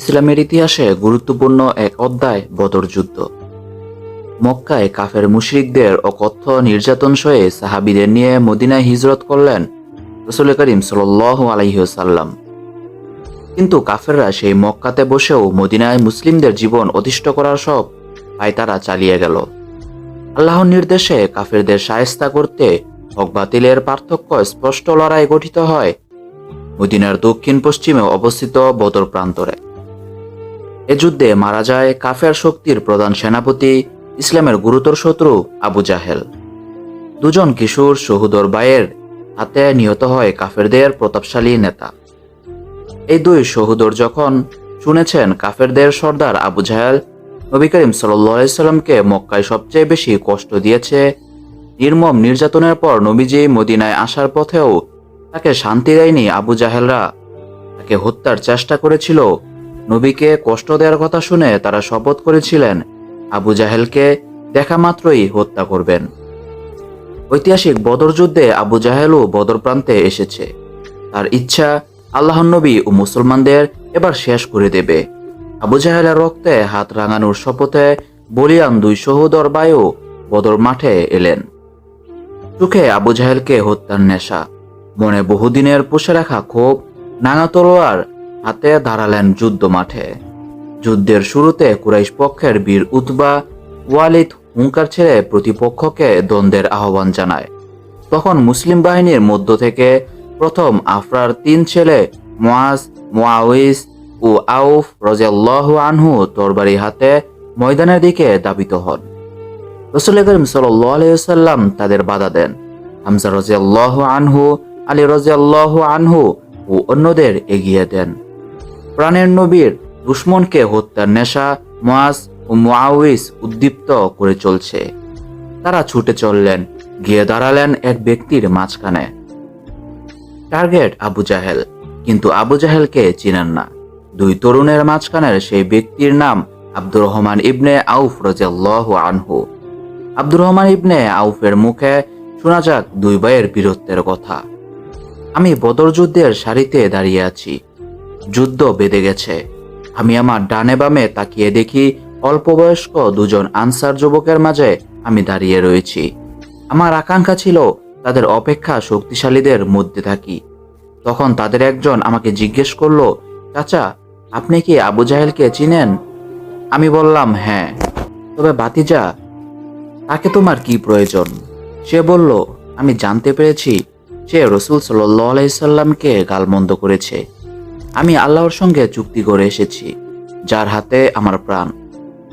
ইসলামের ইতিহাসে গুরুত্বপূর্ণ এক অধ্যায়, বদর যুদ্ধ। মক্কায় কাফের মুশরিকদের অকথ্য নির্যাতন সয়ে সাহাবিদের নিয়ে মদিনায় হিজরত করলেন রসুল করিম সাল আলহিহসাল্লাম কিন্তু কাফেররা সেই মক্কাতে বসেও মদিনায় মুসলিমদের জীবন অতিষ্ঠ করার সব পায় তারা চালিয়ে গেল। আল্লাহর নির্দেশে কাফেরদের সায়স্তা করতে হক বাতিলের পার্থক্য স্পষ্ট লড়াই গঠিত হয় মদিনার দক্ষিণ পশ্চিমে অবস্থিত বদর প্রান্তরে। এ যুদ্ধে মারা যায় কাফের শক্তির প্রধান সেনাপতি, ইসলামের গুরুতর শত্রু আবু জাহেল। দুজন কিশোর শহুদর বায়ের হাতে নিহত হয় কাফেরদের প্রতাপশালী নেতা। এই দুই শহুদর যখন শুনেছেন কাফেরদের সর্দার আবু জাহেল, নবী করিম সাল্লামকে মক্কায় সবচেয়ে বেশি কষ্ট দিয়েছে, নির্মম নির্যাতনের পর নবীজি মদিনায় আসার পথেও তাকে শান্তি দেয়নি আবু জাহেলরা। তাকে হত্যার চেষ্টা করেছিল নবীকে কষ্ট দেওয়ার কথা শুনে তারা শপথ করেছিলেন, আবু জাহেলকে দেখা মাত্রই হত্যা করবেন। ঐতিহাসিক বদর যুদ্ধে আবু জাহেলও বদর প্রান্তে এসেছে। তার ইচ্ছা আল্লাহ নবী ও মুসলমানদের এবার শেষ করে দেবে। আবু জাহেলের রক্তে হাত রাঙানোর শপথে বলিয়ান দুই সহোদর বায়ু বদর মাঠে এলেন। চোখে আবু জাহেলকে হত্যার নেশা, মনে বহুদিনের পুষে রাখা ক্ষোভ নাঙা তলোয়ার হাতে দাঁড়ালেন যুদ্ধ মাঠে। যুদ্ধের শুরুতে কুরাইশ পক্ষের বীর উতবা ওয়ালিদ হুঙ্কার ছেড়ে প্রতিপক্ষকে দ্বন্দ্বের আহ্বান জানায়। তখন মুসলিম বাহিনীর মধ্য থেকে প্রথম আফরার তিন ছেলে মোয়াজ মোয়াউইস ও আউফ রাজিয়াল্লাহ আনহু তরবারি হাতে ময়দানের দিকে দাবিত হন। রসুল করিম সাল্লাম তাদের বাধা দেন। হামজা রাজিয়াল্লাহ আনহু, আলী রাজিয়াল্লাহ আনহু ও অন্যদের এগিয়ে দেন। প্রাণের নবীর দুশ্মনকে হত্যার নেশা মোয়াজ ও মুআউইস উদ্দীপ্ত করে চলছে। তারা ছুটে চললেন, গিয়ে দাঁড়ালেন এক ব্যক্তির মাঝখানে। টার্গেট আবু জাহেল, কিন্তু আবু জাহেলকে চিনেন না। দুই তরুণের মাঝখানের সেই ব্যক্তির নাম আব্দুর রহমান ইবনে আউফ রাজিয়াল্লাহ আনহু। আব্দুর রহমান ইবনে আউফের মুখে শোনা যাক দুই ভাইয়ের বীরত্বের কথা। আমি বদরযুদ্ধের সারিতে দাঁড়িয়ে আছি। যুদ্ধ বেঁধে গেছে। আমি আমার ডানে বামে তাকিয়ে দেখি অল্প বয়স্ক দুজন আনসার যুবকের মাঝে আমি দাঁড়িয়ে রয়েছি। আমার আকাঙ্ক্ষা ছিল তাদের অপেক্ষা শক্তিশালীদের মধ্যে থাকি। তখন তাদের একজন আমাকে জিজ্ঞেস করল, চাচা, আপনি কি আবু জাহেলকে চিনেন? আমি বললাম হ্যাঁ। তবে বাতিজা তাকে তোমার কি প্রয়োজন? সে বলল, আমি জানতে পেরেছি, সে রসুল সাল্লাইসাল্লামকে গালমন্দ করেছে। আমি আল্লাহর সঙ্গে চুক্তি করে এসেছি, যার হাতে আমার প্রাণ।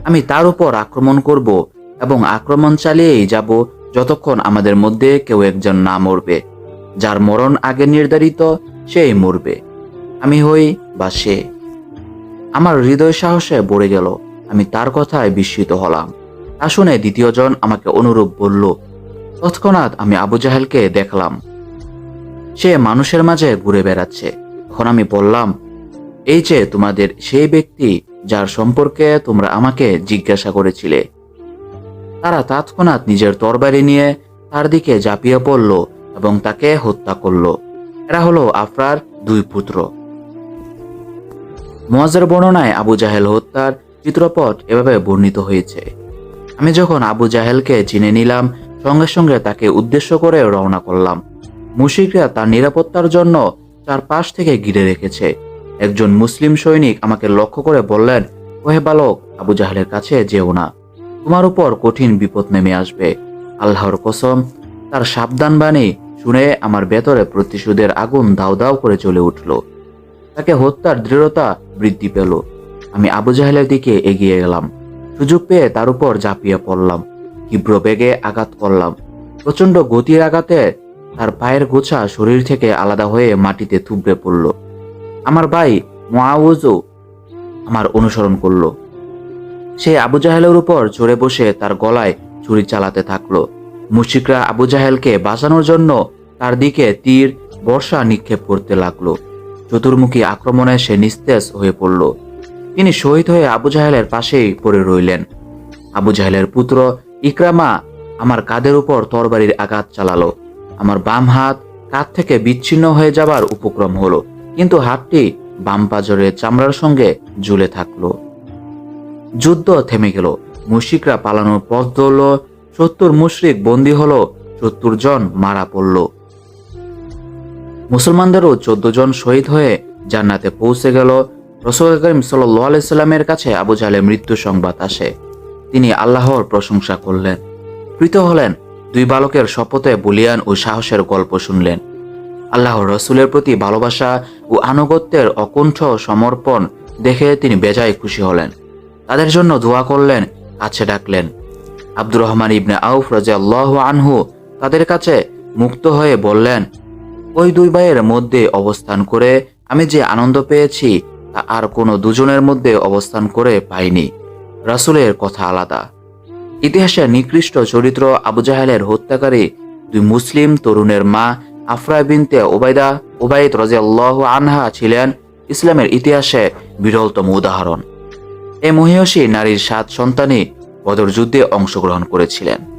আমি তার উপর আক্রমণ করব এবং আক্রমণ চালিয়েই যাব যতক্ষণ আমাদের মধ্যে কেউ একজন না মরবে, যার মরণ আগে নির্ধারিত সেই মরবে। আমি হই বা সে। আমার হৃদয় সাহসে ভরে গেল, আমি তার কথায় বিস্মিত হলাম। তা শুনে দ্বিতীয়জন আমাকে অনুরূপ বলল, তৎক্ষণাৎ আমি আবু জাহেলকে দেখলাম। সে মানুষের মাঝে ঘুরে বেড়াচ্ছে। তখন আমি বললাম, এই যে তোমাদের সেই ব্যক্তি যার সম্পর্কে তোমরা আমাকে জিজ্ঞাসা করেছিলে। তারা তৎক্ষণাৎ নিজের তরবারি নিয়ে তার দিকে ঝাঁপিয়ে পড়ল এবং তাকে হত্যা করল। এরা হলো আফরার দুই পুত্র। মোয়াজের বর্ণনায় আবু জাহেল হত্যার চিত্রপট এভাবে বর্ণিত হয়েছে। আমি যখন আবু জাহেলকে চিনে নিলাম, সঙ্গে সঙ্গে তাকে উদ্দেশ্য করে রওনা করলাম। মুশিকরা তার নিরাপত্তার জন্য চার পাশ থেকে ঘিরে রেখেছে। একজন মুসলিম সৈনিক আমাকে লক্ষ্য করে বললেন, ওহে বালক, আবু জাহালের কাছে যেও না। তোমার উপর কঠিন বিপদ নেমে আসবে। আল্লাহর কসম, তার সাবধান বাণী শুনে আমার ভেতরে প্রতিশোধের আগুন দাও দাও করে চলে উঠল। তাকে হত্যার দৃঢ়তা বৃদ্ধি পেল। আমি আবু জাহেলের দিকে এগিয়ে গেলাম সুযোগ পেয়ে তার উপর ঝাঁপিয়ে পড়লাম। তীব্র বেগে আঘাত করলাম। প্রচণ্ড গতির আঘাতে তার পায়ের গোছা শরীর থেকে আলাদা হয়ে মাটিতে থুবড়ে পড়ল। আমার ভাই মোয়াউজও আমার অনুসরণ করল। সে আবু জাহেলের উপর চড়ে বসে তার গলায় ছুরি চালাতে থাকল। মুশিকরা আবু জাহেলকে বাঁচানোর জন্য তার দিকে তীর, বর্ষা নিক্ষেপ করতে লাগল। চতুর্মুখী আক্রমণে সে নিস্তেজ হয়ে পড়ল। তিনি শহীদ হয়ে আবু জাহেলের পাশেই পড়ে রইলেন। আবু জাহেলের পুত্র ইকরামা আমার কাঁধের উপর তরবারির আঘাত চালালো। আমার বাম হাত কাঁধ থেকে বিচ্ছিন্ন হয়ে যাবার উপক্রম হলো, কিন্তু হাতটি বাম পাজরের চামড়ার সঙ্গে ঝুলে থাকল। যুদ্ধ থেমে গেল। মুশিকরা পালানোর পথ ধরল। সত্তর মুশরিক বন্দী হলো। সত্তর জন মারা পড়ল। মুসলমানদেরও চোদ্দ জন শহীদ হয়ে জান্নাতে পৌঁছে গেল। রসুল করিম সাল্লামের কাছে আবু জাহেলের মৃত্যু সংবাদ আসে। তিনি আল্লাহর প্রশংসা করলেন। প্রীত হলেন দুই বালকের শপথে বলিয়ান ও সাহসের গল্প শুনলেন। আল্লাহর রসুলের প্রতি ভালোবাসা ও আনুগত্যের অকুণ্ঠ সমর্পণ দেখে তিনি বেজায় খুশি হলেন। তাদের জন্য দোয়া করলেন, কাছে ডাকলেন। আব্দুর রহমান ইবনে আউফ রাজা আল্লাহ আনহু তাদের কাছে মুক্ত হয়ে বললেন, ওই দুই ভাইয়ের মধ্যে অবস্থান করে আমি যে আনন্দ পেয়েছি, তা আর কোনো দুজনের মধ্যে অবস্থান করে পাইনি। রাসুলের কথা আলাদা। ইতিহাসে নিকৃষ্ট চরিত্র আবু জাহেলের হত্যাকারী দুই মুসলিম তরুণের মা আফরা বিনতে ওবায়দা, ওবায়দ রাজিয়াল্লাহ আনহা ছিলেন ইসলামের ইতিহাসে বিরলতম উদাহরণ। এই মহিয়সী নারীর সাত সন্তানই বদর যুদ্ধে অংশগ্রহণ করেছিলেন।